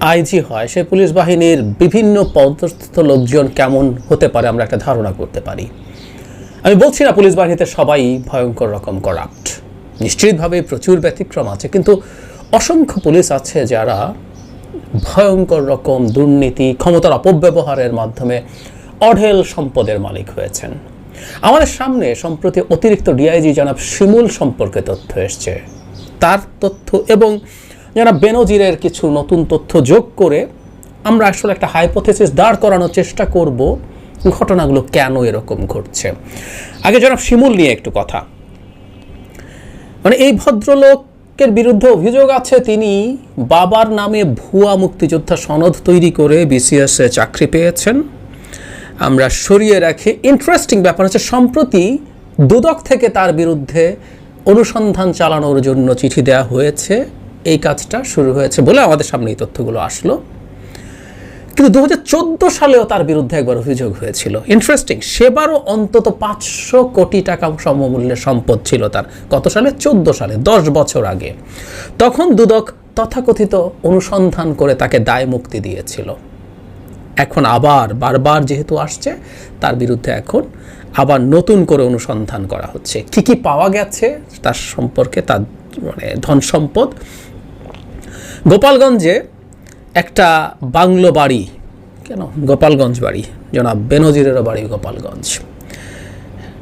IG হয় সে police বাহিনীর বিভিন্ন পদস্থ লোকজন কেমন হতে পারে আমরা একটা ধারণা করতে পারি। আমি বলছি না পুলিশ বাহিনীতে সবাই ভয়ঙ্কর রকম করাপ্ট নিশ্চিতভাবে প্রচুর ব্যতিক্রম আছে, কিন্তু অসংখ্য পুলিশ আছে যারা ভয়ঙ্কর রকম দুর্নীতি, ক্ষমতার অপব্যবহারের মাধ্যমে অঢেল সম্পদের মালিক হয়েছেন। আমাদের সামনে সম্প্রতি অতিরিক্ত ডিআইজি জনাব শিমুল সম্পর্কে তথ্য এসছে। তার তথ্য এবং জনাব বেনজিরের কিছু নতুন তথ্য যোগ করে আমরা আসলে একটা হাইপোথেসিস দাঁড় করানোর চেষ্টা করব ঘটনাগুলো কেন এরকম ঘটছে। আগে জনাব শিমুল নিয়ে একটু কথা। মানে এই ভদ্রলোকের বিরুদ্ধে অভিযোগ আছে, তিনি বাবার নামে ভুয়া মুক্তিযোদ্ধা সনদ তৈরি করে বিসিএস চাকরি পেয়েছেন। আমরা সরিয়ে রাখি ইন্টারেস্টিং ব্যাপার হচ্ছে সম্প্রতি দুদক থেকে তার বিরুদ্ধে অনুসন্ধান চালানোর জন্য চিঠি দেওয়া হয়েছে। এই কাজটা শুরু হয়েছে বলে আমাদের সামনে এই তথ্যগুলো আসলো। কিন্তু দু হাজার চোদ্দ সালেও তার বিরুদ্ধে একবার অভিযোগ হয়েছিল। ইন্টারেস্টিং সেবারও অন্তত পাঁচশো কোটি টাকা সমমূল্যের সম্পদ ছিল তার কত সালে? চোদ্দ সালে, দশ বছর আগে। তখন দুদক তথাকথিত অনুসন্ধান করে তাকে দায় মুক্তি দিয়েছিল। এখন আবার, বারবার যেহেতু আসছে, তার বিরুদ্ধে এখন আবার নতুন করে অনুসন্ধান করা হচ্ছে। কি কি পাওয়া গেছে তার সম্পর্কে তার মানে ধন সম্পদ গোপালগঞ্জে একটা বাংলো বাড়ি, কেন? গোপালগঞ্জ বাড়ি, জনাব বেনজিরেরও বাড়ি গোপালগঞ্জ।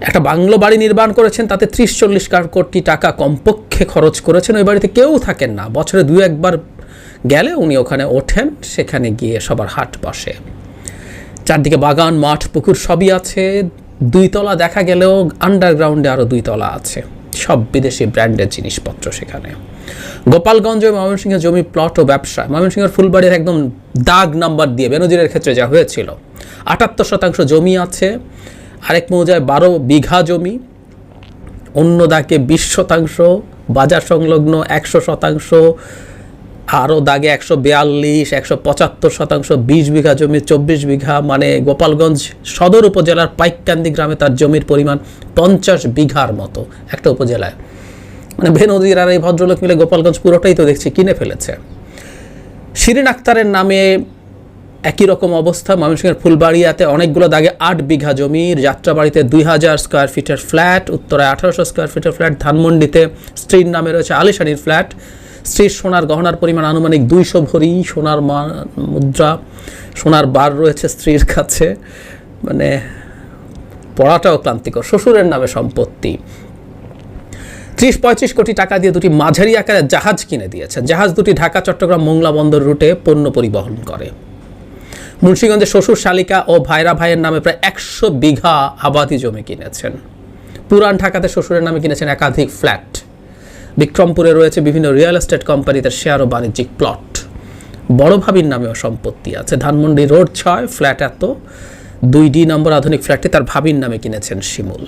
একটা বাংলো বাড়ি নির্মাণ করেছেন, তাতে ত্রিশ চল্লিশ কোটি টাকা কমপক্ষে খরচ করেছেন, ওই বাড়িতে কেউ থাকেন না। বছরে দু একবার গেলে উনি ওখানে ওঠেন, সেখানে গিয়ে সবার হাট বসে। চারদিকে বাগান, মাঠ, পুকুর সবই আছে। দুই তলা দেখা গেলেও আন্ডারগ্রাউন্ডে আরও দুই তলা আছে। সব বিদেশি ব্র্যান্ডের জিনিসপত্র সেখানে। গোপালগঞ্জ ও ময়মনসিংহের জমি প্লট ও ব্যবসা। ময়মনসিংহের ফুলবাড়ির একদম দাগ নাম্বার দিয়ে বেনজিরের ক্ষেত্রে যা হয়েছিল। আটাত্তর শতাংশ জমি আছে, আরেক মৌজায় বারো বিঘা জমি, অন্য দাগে বিশ শতাংশ, বাজার সংলগ্ন একশো শতাংশ, আরও দাগে একশো বিয়াল্লিশ, একশো পঁচাত্তর শতাংশ, বিশ বিঘা জমি, চব্বিশ বিঘা মানে গোপালগঞ্জ সদর উপজেলার পাইককান্দি গ্রামে তার জমির পরিমাণ পঞ্চাশ বিঘার মতো একটা উপজেলায়। মানে ভেনজির আর এই ভদ্রলোক মিলে গোপালগঞ্জ পুরোটাই তো দেখছি কিনে ফেলেছে। শিরিন আক্তারের নামে একই রকম অবস্থা। ময়মনসিংহের ফুলবাড়িয়াতে অনেকগুলো দাগে আট বিঘা জমির যাত্রাবাড়িতে দুই হাজার স্কোয়ার ফিটের ফ্ল্যাট উত্তরায় আঠারোশো স্কোয়ার ফিটের ফ্ল্যাট ধানমন্ডিতে স্ত্রীর নামে রয়েছে আলিশানির ফ্ল্যাট স্ত্রীর সোনার গহনার পরিমাণ আনুমানিক দুইশো ভরি, সোনার মুদ্রা, সোনার বার রয়েছে স্ত্রীর কাছে। মানে পড়াটাও ক্লান্তিকর। শ্বশুরের নামে সম্পত্তি। ত্রিশ পঁয়ত্রিশ কোটি টাকা দিয়ে দুটি মাঝারি আকারের জাহাজ কিনে দিয়েছে। জাহাজ দুটি ঢাকা, চট্টগ্রাম, মোংলা বন্দর রুটে পণ্য পরিবহন করে। মুন্সিগঞ্জে শ্বশুর শালিকা ও ভাইরা ভাইয়ের নামে প্রায় একশো বিঘা আবাদি জমি কিনেছেন। পুরান ঢাকাতে শ্বশুরের নামে কিনেছেন একাধিক ফ্ল্যাট। বিক্রমপুরে রয়েছে বিভিন্ন রিয়েল এস্টেট কোম্পানিতে শেয়ার ও বাণিজ্যিক প্লট। বড় ভাবির নামেও সম্পত্তি আছে। ধানমন্ডি রোড ছয়, ফ্ল্যাট এত। দুই ডি নম্বর আধুনিক ফ্ল্যাটটি তার ভাবির নামে কিনেছেন শিমুল।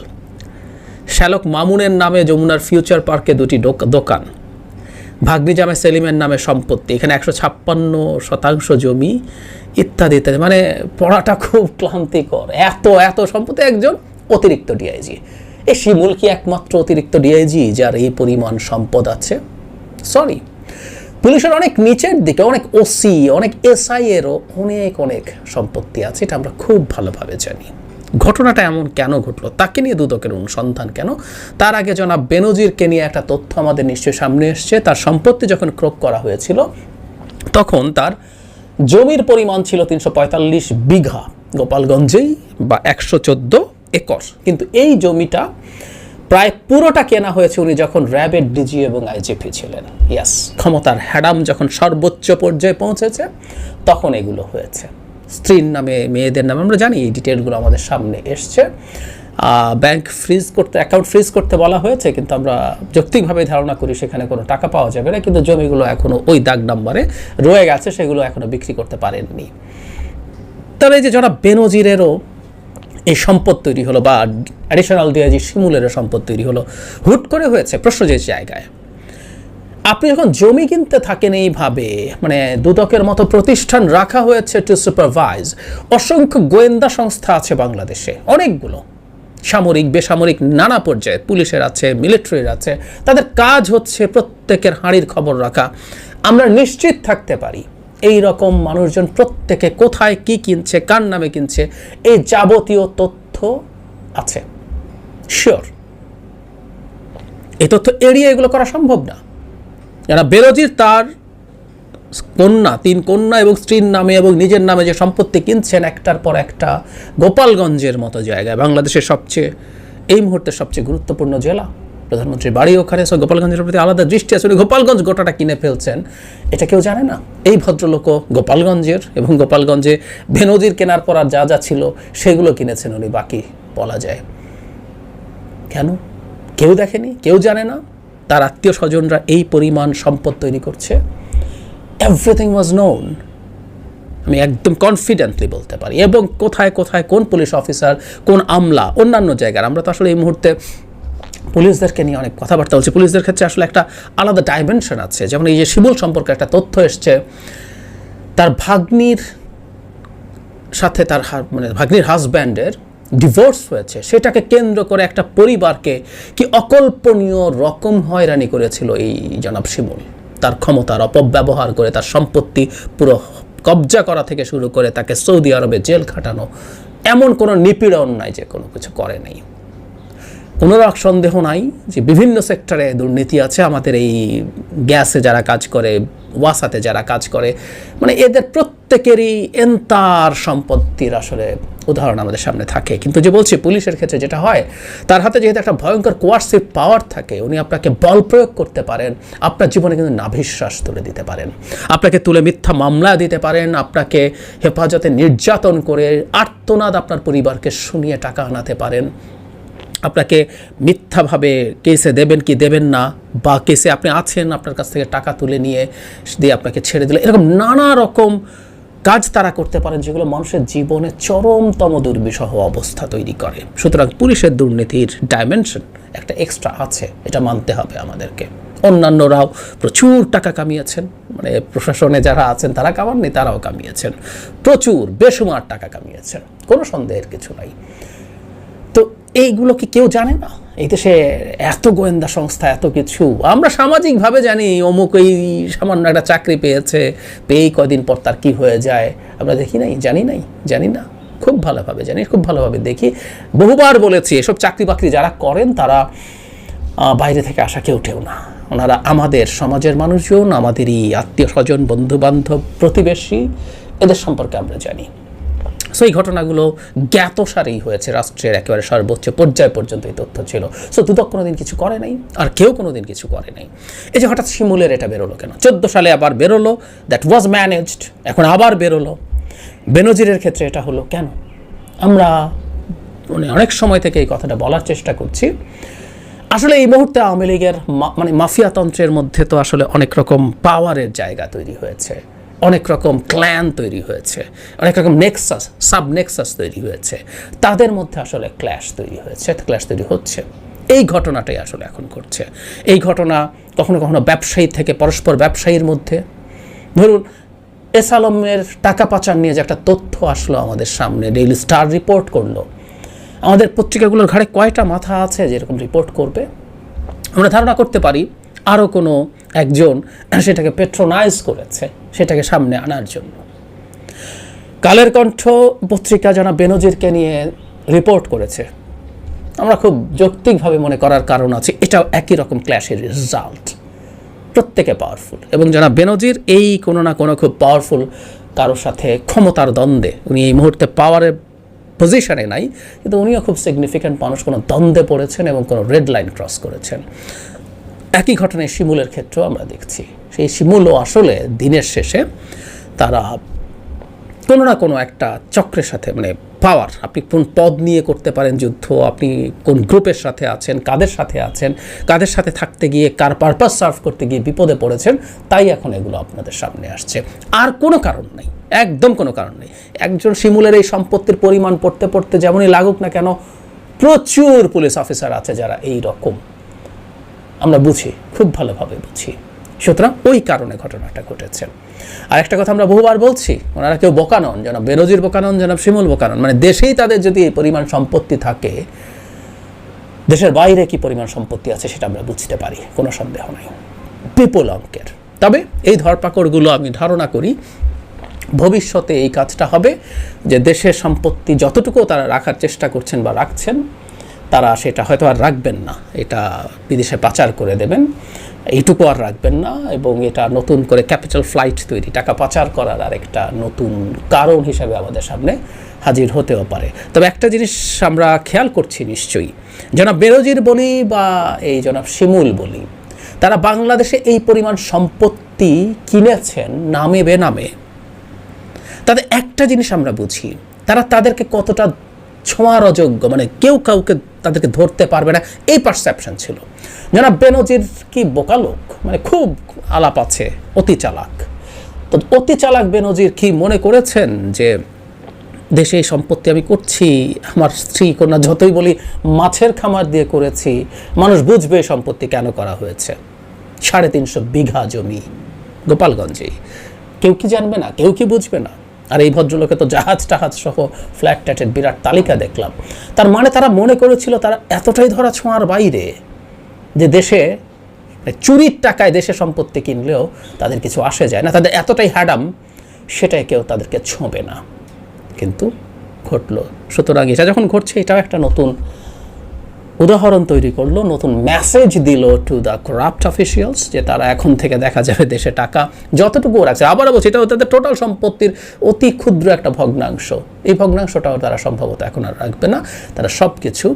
শ্যালক মামুনের নামে যমুনার ফিউচার পার্কে দুটি দোকান। ভাগ্নি জামে সেলিমের নামে সম্পত্তি। এখানে একশো ছাপ্পান্ন শতাংশ জমি, ইত্যাদি ইত্যাদি। মানে পড়াটা খুব ক্লান্তিকর। এত এত সম্পত্তি একজন অতিরিক্ত ডিআইজি। এ শিমুল কি একমাত্র অতিরিক্ত ডিআইজি যার এই পরিমাণ সম্পদ আছে? সরি পুলিশের অনেক নিচের দিকে, অনেক ওসি অনেক এসআই এরও অনেক অনেক সম্পত্তি আছে। এটা আমরা খুব ভালোভাবে জানি। ঘটনাটা এমন কেন ঘটলো? তাকে নিয়ে দুদকের অনুসন্ধান কেন? তার আগে জনাব বেনজিরকে নিয়ে একটা তথ্য আমাদের নিশ্চয়ই সামনে এসছে। তার সম্পত্তি যখন ক্রোক করা হয়েছিল, তখন তার জমির পরিমাণ ছিল তিনশো পঁয়তাল্লিশ বিঘা গোপালগঞ্জেই বা একশো চোদ্দ একর। কিন্তু এই জমিটা প্রায় পুরোটা কেনা হয়েছে উনি যখন র্যাবের ডিজি এবং আইজিপি ছিলেন। ইয়াস, ক্ষমতার হ্যাডাম যখন সর্বোচ্চ পর্যায়ে পৌঁছেছে, তখন এগুলো হয়েছে। স্ত্রীর নামে, মেয়েদের নামে, আমরা জানি এই ডিটেলগুলো আমাদের সামনে এসছে। ব্যাংক ফ্রিজ করতে অ্যাকাউন্ট ফ্রিজ করতে বলা হয়েছে, কিন্তু আমরা যৌক্তিকভাবে ধারণা করি সেখানে কোনো টাকা পাওয়া যাবে না, কিন্তু জমিগুলো এখনও ওই দাগ নাম্বারে রয়ে গেছে, সেগুলো এখনও বিক্রি করতে পারেননি। তবে এই যে যারা বেনজিরেরও এই সম্পদ তৈরি হলো, বা অ্যাডিশনাল ডিআইজি শিমুলেরও সম্পদ তৈরি হলো, হুট করে হয়েছে, প্রশ্ন যে জায়গায়। আপনি যখন জমি কিনতে থাকেন এইভাবে মানে দুদকের মতো প্রতিষ্ঠান রাখা হয়েছে টু সুপারভাইজ অসংখ্য গোয়েন্দা সংস্থা আছে বাংলাদেশে, অনেকগুলো। সামরিক, বেসামরিক, নানা পর্যায়ে, পুলিশের আছে মিলিটারির আছে, তাদের কাজ হচ্ছে প্রত্যেকের হাঁড়ির খবর রাখা। আমরা নিশ্চিত থাকতে পারি, এই রকম মানুষজন প্রত্যেকে কোথায় কি কিনছে, কার নামে কিনছে এই যাবতীয় তথ্য আছে। শিওর এই তথ্য এড়িয়ে এগুলো করা সম্ভব না। যারা বেরোজির তার কন্যা, তিন কন্যা এবং স্ত্রীর নামে এবং নিজের নামে যে সম্পত্তি কিনছেন একটার পর একটা গোপালগঞ্জের মতো জায়গায়। বাংলাদেশের সবচেয়ে, এই মুহূর্তে সবচেয়ে গুরুত্বপূর্ণ জেলা। প্রধানমন্ত্রীর বাড়ি ওখানে, সো গোপালগঞ্জের প্রতি আলাদা দৃষ্টি আছে। উনি গোপালগঞ্জ গোটাটা কিনে ফেলছেন। এটা কেউ জানে না। এই ভদ্রলোকও গোপালগঞ্জের এবং গোপালগঞ্জে ভেনজির কেনার পর আর যা যা ছিল সেগুলো কিনেছেন উনি, বাকি বলা যায়। কেন? কেউ দেখেনি? কেউ জানে না? তার আত্মীয় স্বজনরা এই পরিমাণ সম্পদ তৈরি করছে। এভরিথিং ওয়াজ নোন আমি একদম কনফিডেন্টলি বলতে পারি। এবং কোথায় কোথায় কোন পুলিশ অফিসার কোন আমলা, অন্যান্য জায়গার, আমরা তো আসলে এই মুহূর্তে পুলিশদেরকে নিয়ে অনেক কথাবার্তা বলছি। পুলিশদের ক্ষেত্রে আসলে একটা আলাদা ডাইমেনশন আছে। যেমন এই যে শিমুল সম্পর্কে একটা তথ্য এসছে, তার ভাগ্নির সাথে তার মানে ভাগ্নির হাজব্যান্ডের ডিভোর্স হয়েছে, সেটাকে কেন্দ্র করে একটা পরিবারকে কি অকল্পনীয় রকম হয়রানি করেছিল এই জনাব শিমুল। তার ক্ষমতার অপব্যবহার করে তার সম্পত্তি পুরো কবজা করা থেকে শুরু করে তাকে সৌদি আরবে জেল খাটানো, এমন কোনো নিপীড়ন নাই যে কোনো কিছু করে নাই। কোনো সন্দেহ নাই যে বিভিন্ন সেক্টরে দুর্নীতি আছে, আমাদের এই গ্যাসে যারা কাজ করে ওয়াসাতে যারা কাজ করে মানে এদের প্রত্যেকেরই এন্তার সম্পত্তির আসলে উদাহরণ আমাদের সামনে থাকে। কিন্তু যে বলছি, পুলিশের ক্ষেত্রে যেটা হয়, তার হাতে যেহেতু একটা ভয়ঙ্কর কোয়ার্সিভ পাওয়ার থাকে, উনি আপনাকে বল প্রয়োগ করতে পারেন, আপনার জীবনে কিন্তু নাভিশ্বাস তুলে দিতে পারেন। আপনাকে তুলে মিথ্যা মামলা দিতে পারেন, আপনাকে হেফাজতে নির্যাতন করে আর্তনাদ আপনার পরিবারকে শুনিয়ে টাকা আনাতে পারেন। আপনাকে মিথ্যাভাবে কেসে দেবেন কি দেবেন না বা কেসে আপনি আছেন, আপনার কাছ থেকে টাকা তুলে নিয়ে দিয়ে আপনাকে ছেড়ে দিলে, এরকম নানা রকম কাজ তারা করতে পারেন যেগুলো মানুষের জীবনে চরমতম দুর্বিষহ অবস্থা তৈরি করে। সুতরাং পুলিশের দুর্নীতির ডাইমেনশন একটা এক্সট্রা আছে, এটা মানতে হবে আমাদেরকে। অন্যান্যরাও প্রচুর টাকা কামিয়েছেন মানে প্রশাসনে যারা আছেন তারা কামাননি, তারাও কামিয়েছেন। প্রচুর, বেসুমার টাকা কামিয়েছেন, কোনো সন্দেহের কিছু নাই। এইগুলো কি কেউ জানে না? এই দেশে এত গোয়েন্দা সংস্থা, এত কিছু। আমরা সামাজিকভাবে জানি, অমুক এই সামান্য একটা চাকরি পেয়েছে, পেয়েই কদিন পর তার কী হয়ে যায়। আমরা দেখি নাই, জানি নাই, জানি না। খুব ভালোভাবে জানি, খুব ভালোভাবে দেখি। বহুবার বলেছি, এসব চাকরি বাকরি যারা করেন, তারা বাইরে থেকে আসা কেউ কেউ না। ওনারা আমাদের সমাজের মানুষজন, আমাদেরই আত্মীয় স্বজন বন্ধু বান্ধব প্রতিবেশী, এদের সম্পর্কে আমরা জানি। সো এই ঘটনাগুলো জ্ঞাতসারেই হয়েছে। রাষ্ট্রের একেবারে সর্বোচ্চ পর্যায় পর্যন্ত এই তথ্য ছিল। সো দুদক কোনোদিন কিছু করে নাই, আর কেউ কোনোদিন কিছু করে নাই। এই যে হঠাৎ শিমুলের এটা বেরোলো কেন? চোদ্দ সালে আবার বেরোলো দ্যাট ওয়াজ ম্যানেজড এখন আবার বেরোলো। বেনজিরের ক্ষেত্রে এটা হলো কেন? আমরা মানে অনেক সময় থেকে এই কথাটা বলার চেষ্টা করছি। আসলে এই মুহূর্তে আওয়ামী লীগের মানে মাফিয়াতন্ত্রের মধ্যে তো আসলে অনেক রকম পাওয়ারের জায়গা তৈরি হয়েছে। অনেক রকম ক্ল্যান তৈরি হয়েছে, অনেক রকম নেক্সাস সাব নেক্সাস তৈরি হয়েছে। তাদের মধ্যে আসলে ক্ল্যাশ তৈরি হয়েছে ক্ল্যাশ তৈরি হচ্ছে। এই ঘটনাটাই আসলে এখন ঘটছে। এই ঘটনা কখনো কখনো ব্যবসায়ী থেকে পরস্পর ব্যবসায়ীর মধ্যে। ধরুন এস আলমের টাকা পাচার নিয়ে যে একটা তথ্য আসলো আমাদের সামনে ডেইলি স্টার রিপোর্ট করল। আমাদের পত্রিকাগুলোর ঘাড়ে কয়টা মাথা আছে যেরকম রিপোর্ট করবে? আমরা ধারণা করতে পারি আরও কোনো একজন সেটাকে পেট্রোনাইজ করেছে, সেটাকে সামনে আনার জন্য। কালের কণ্ঠ পত্রিকা যারা বেনজিরকে নিয়ে রিপোর্ট করেছে। আমরা খুব যৌক্তিকভাবে মনে করার কারণ আছে, এটাও একই রকম ক্ল্যাশের রেজাল্ট প্রত্যেকে পাওয়ারফুল এবং যারা বেনজির এই কোনো না কোনো খুব পাওয়ারফুল কারোর সাথে ক্ষমতার দ্বন্দ্বে। উনি এই মুহূর্তে পাওয়ারের পজিশনে নাই, কিন্তু উনিও খুব সিগনিফিক্যান্ট মানুষ, কোনো দ্বন্দ্বে পড়েছেন এবং কোনো রেড লাইন ক্রস করেছেন। একই ঘটনায় শিমুলের ক্ষেত্রেও আমরা দেখছি। সেই শিমুলও আসলে দিনের শেষে তারা কোনো না কোনো একটা চক্রের সাথে মানে পাওয়ার আপনি কোন পদ নিয়ে করতে পারেন যুদ্ধ, আপনি কোন গ্রুপের সাথে আছেন, কাদের সাথে আছেন, কাদের সাথে থাকতে গিয়ে কার পারপাস সার্ভ করতে গিয়ে বিপদে পড়েছেন, তাই এখন এগুলো আপনাদের সামনে আসছে। আর কোনো কারণ নেই, একদম কোনো কারণ নেই। একজন শিমুলের এই সম্পত্তির পরিমাণ পড়তে পড়তে যেমনই লাগুক না কেন, প্রচুর পুলিশ অফিসার আছে যারা এই রকম আমরা বুঝি, খুব ভালোভাবে বুঝি। সুতরাং ওই কারণে ঘটনাটা ঘটেছে। আর একটা কথা আমরা বহুবার বলছি, ওনারা কেউ বোকা নন যেন বেরোজির বোকা নন যেন শিমুল বোকা নন। মানে দেশেই তাদের যদি এই পরিমাণ সম্পত্তি থাকে, দেশের বাইরে কি পরিমাণ সম্পত্তি আছে সেটা আমরা বুঝতে পারি, কোনো সন্দেহ নাই। বিপুল অঙ্কের। তবে এই ধরপাকড়গুলো আমি ধারণা করি, ভবিষ্যতে এই কাজটা হবে যে দেশের সম্পত্তি যতটুকু তারা রাখার চেষ্টা করছেন বা রাখছেন তারা সেটা হয়তো আর রাখবেন না। এটা বিদেশে পাচার করে দেবেন। এইটুকু আর রাখবেন না এবং এটা নতুন করে ক্যাপিটাল ফ্লাইট তৈরি, টাকা পাচার করার আর একটা নতুন কারণ হিসাবে আমাদের সামনে হাজির হতেও পারে। তবে একটা জিনিস আমরা খেয়াল করছি নিশ্চয়ই, জনাব বেরোজির বলি বা এই জনাব শিমুল বলি তারা বাংলাদেশে এই পরিমাণ সম্পত্তি কিনেছেন নামে বেনামে। তাদের একটা জিনিস আমরা বুঝি, তারা তাদেরকে কতটা ছোঁয়ার অযোগ্য মানে কেউ কাউকে তাদেরকে ধরতে পারবে না। এই পারসেপশন ছিল। যারা বেনজির কি বোকা লোক? মানে খুব আলাপ আছে, অতি চালাক। তো অতি চালাক বেনজির কি মনে করেছেন যে, দেশে এই সম্পত্তি আমি করছি, আমার স্ত্রী, কন্যা যতই বলি, মাছের খামার দিয়ে করেছি, মানুষ বুঝবে সম্পত্তি কেন করা হয়েছে। সাড়ে তিনশো বিঘা জমি। গোপালগঞ্জে কেউ কি জানবে না? কেউ কি বুঝবে না? আর এই ভদ্রলোকে তো জাহাজ টাহাজ সহ ফ্ল্যাট ট্যাটের বিরাট তালিকা দেখলাম। তার মানে তারা মনে করেছিল তারা এতটাই ধরা ছোঁয়ার বাইরে যে দেশে মানে চুরির টাকায় দেশে সম্পত্তি কিনলেও তাদের কিছু আসে যায় না, তাদের এতটাই হ্যাডাম সেটাই কেউ তাদেরকে ছোঁবে না। কিন্তু ঘটলো। সুতরাং এটা যখন ঘটছে, এটাও একটা নতুন উদাহরণ তৈরি করল, নতুন মেসেজ দিল টু দ্য করাপ্ট অফিসিয়ালস যে তারা এখন থেকে দেখা যাবে দেশে টাকা যতটুকু রাখছে আবারও বলছি, এটা তাদের টোটাল সম্পত্তির অতি ক্ষুদ্র একটা ভগ্নাংশ। এই ভগ্নাংশটাও তারা সম্ভবত এখন আর রাখবে না। তারা সব কিছু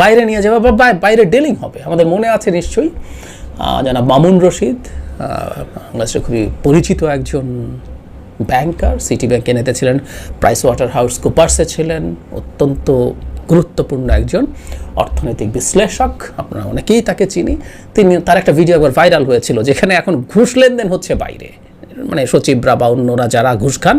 বাইরে নিয়ে যাবে বা বাইরে ডেলিং হবে। আমাদের মনে আছে নিশ্চয়ই জানা মামুন রশিদ বাংলাদেশের খুবই পরিচিত একজন ব্যাংকার সিটি ব্যাংকে নেতে ছিলেন প্রাইস ওয়াটার হাউস কুপার্সে ছিলেন, অত্যন্ত গুরুত্বপূর্ণ একজন অর্থনৈতিক বিশ্লেষক, আপনারা অনেকেই তাকে চিনি। তিনি, তার একটা ভিডিও একবার ভাইরাল হয়েছিল, যেখানে এখন ঘুষ লেনদেন হচ্ছে বাইরে। মানে সচিবরা বা অন্যরা যারা ঘুষ খান